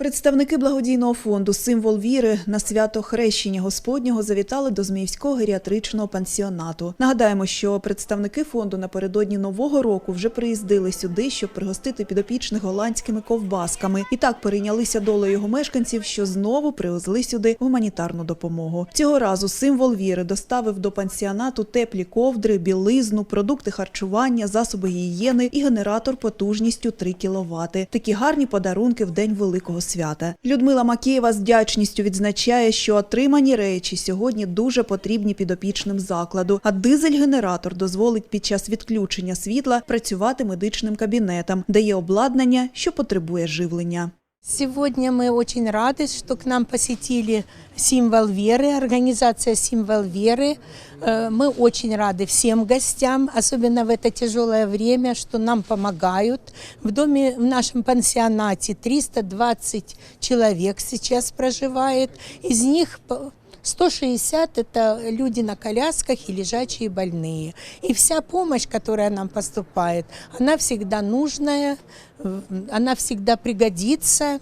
Представники благодійного фонду Символ віри на свято хрещення Господнього завітали до Зміївського геріатричного пансіонату. Нагадаємо, що представники фонду напередодні нового року вже приїздили сюди, щоб пригостити підопічних голландськими ковбасками. І так перейнялися долею його мешканців, що знову привезли сюди гуманітарну допомогу. Цього разу символ віри доставив до пансіонату теплі ковдри, білизну, продукти харчування, засоби гігієни і генератор потужністю 3 кВт. Такі гарні подарунки в день великого свята. Людмила Макієва з вдячністю відзначає, що отримані речі сьогодні дуже потрібні підопічним закладу. А дизель-генератор дозволить під час відключення світла працювати медичним кабінетом, де є обладнання, що потребує живлення. Сегодня мы очень рады, что к нам посетили «Символ веры», организация «Символ веры». Э, Мы очень рады всем гостям, особенно в это тяжелое время, что нам помогают. В доме, в нашем пансионате 320 человек сейчас проживает. Из них по- 160 это люди на колясках и лежачие больные. И вся помощь, которая нам поступает, она всегда нужная, э, она всегда пригодится.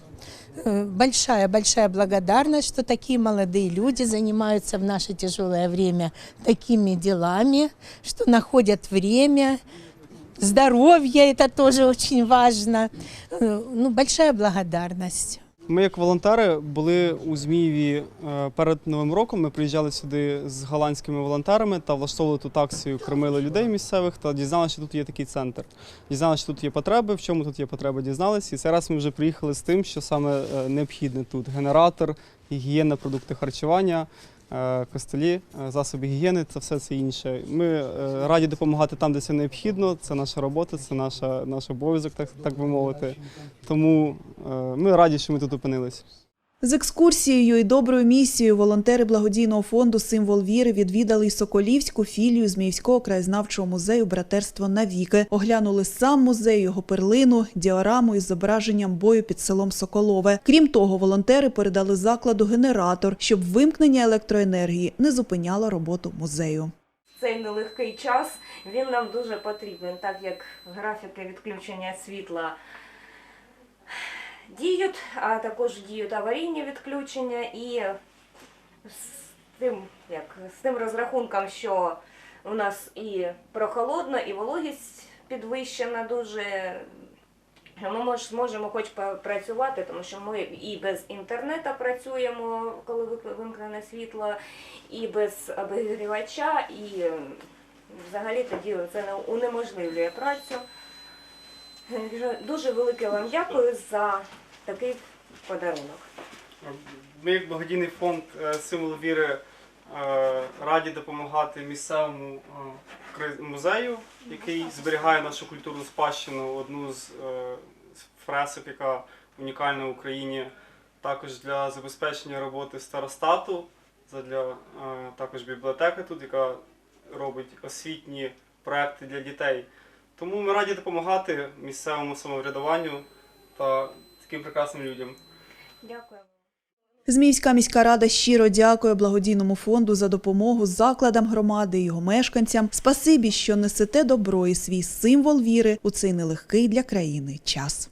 Большая-большая благодарность, что такие молодые люди занимаются в наше тяжелое время такими делами, что находят время, здоровье, это тоже очень важно. Э, Ну, большая благодарность. Ми, як волонтери, були у Змієві е, перед Новим роком. Ми приїжджали сюди з голландськими волонтерами та влаштовували тут акцію, кормили людей місцевих та дізналися, що тут є такий центр. Дізналися, що тут є потреби, в чому тут є потреба, дізналися. І цей раз ми вже приїхали з тим, що саме е, необхідне тут: генератор, гігієна, продукти харчування. Е, Костелі, е, засоби гігієни це все це інше. Ми е, раді допомагати там, де це необхідно. Це наша робота, це наша, наш обов'язок, так, так би мовити. Тому ми раді, що ми тут опинилися. З екскурсією і доброю місією волонтери благодійного фонду Символ віри відвідали й Соколівську філію Зміївського краєзнавчого музею Братерство навіки. Оглянули сам музей, його перлину, діораму із зображенням бою під селом Соколове. Крім того, волонтери передали закладу генератор, щоб вимкнення електроенергії не зупиняло роботу музею. цей нелегкий час він нам дуже потрібен, так як графіки відключення світла діють, а також діють аварійні відключення і з тим, як, з тим розрахунком, що у нас і прохолодно, і вологість підвищена дуже. Ми мож, зможемо хоч працювати, тому що ми і без інтернету працюємо, коли вимкнене світло, і без обігрівача, і взагалі тоді це не унеможливлює працю. Дуже велике вам дякую за такий подарунок. Ми, як благодійний фонд е, Символ віри, е, раді допомагати місцевому е, музею, який зберігає нашу культурну спадщину, одну з фресок, яка унікальна в Україні. Також для забезпечення роботи старостату, також бібліотеки тут, яка робить освітні проекти для дітей. Тому ми раді допомагати місцевому самоврядуванню та таким прекрасним людям. Дякую. Зміївська міська рада щиро дякує благодійному фонду за допомогу закладам громади і його мешканцям. Спасибі, що несете добро і свій символ віри у цей нелегкий для країни час.